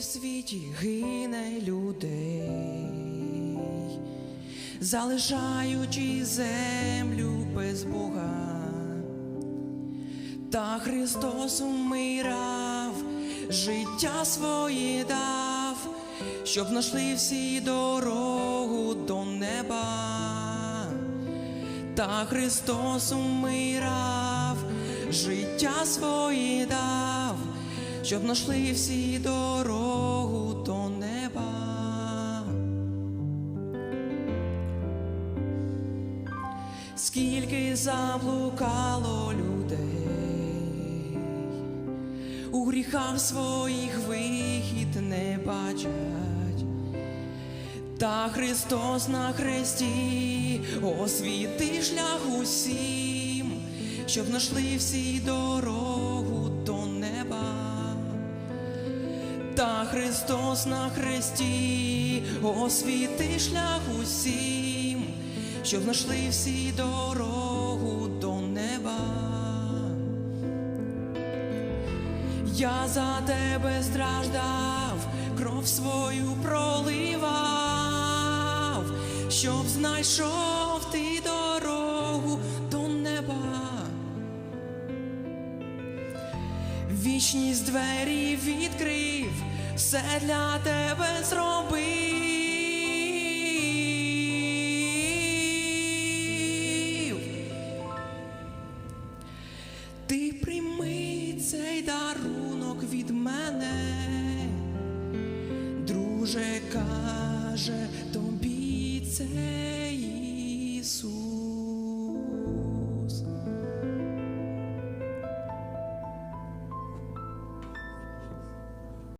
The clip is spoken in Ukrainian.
світі гине людей, залишаючи землю без Бога, та Христос умирав, життя своє дав, щоб знайшли всі дорогу до неба. Та Христос умирав, життя своє дав, щоб знайшли всі дорогу до неба. Скільки заблукало людей, у гріхах своїх вихід не бачать. Та Христос на хресті освіти шлях усім, щоб знайшли всі дорогу Та Христос на хресті освіти шлях усім, щоб знайшли всі дорогу до неба. Я за тебе страждав, кров свою проливав, щоб знайшов ти дорогу Вічність двері відкрив, все для тебе зробив. Ти прийми цей дарунок від мене, друже каже тобі це